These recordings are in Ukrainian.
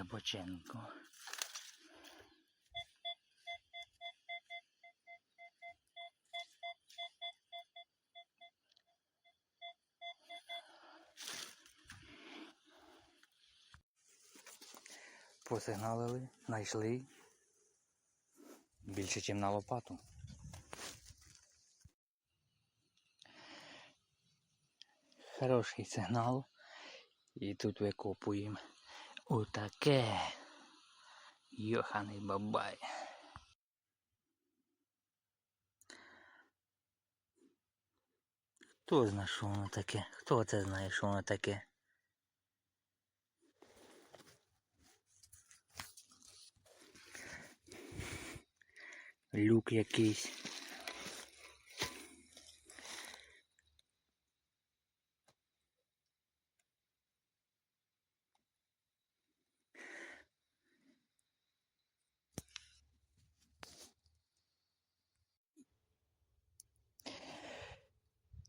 глибоченько. Посигналили, знайшли. Більше, ніж на лопату. Хороший сигнал. І тут викопуємо отаке. Йоханий бабай. Хто знає, що воно таке? Хто це знає, що воно таке? Люк якийсь.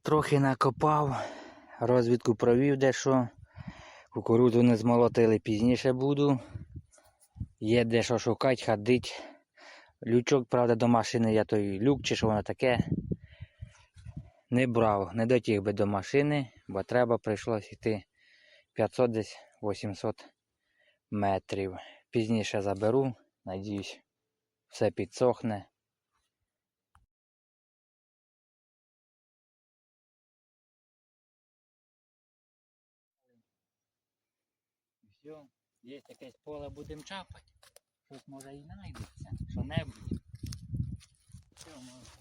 Трохи накопав, розвідку провів дещо. Кукурудзу не змолотили, пізніше буду. Є де що шукати, ходить. Лючок, правда, до машини я той люк чи що воно таке. Не брав, не дотяг би до машини, бо треба прийшлось йти 500 десь 800 метрів. Пізніше заберу, надіюсь, все підсохне. Все, є якесь поле будемо чапати. Щось може і знайдеться. Що-небудь. Все, може.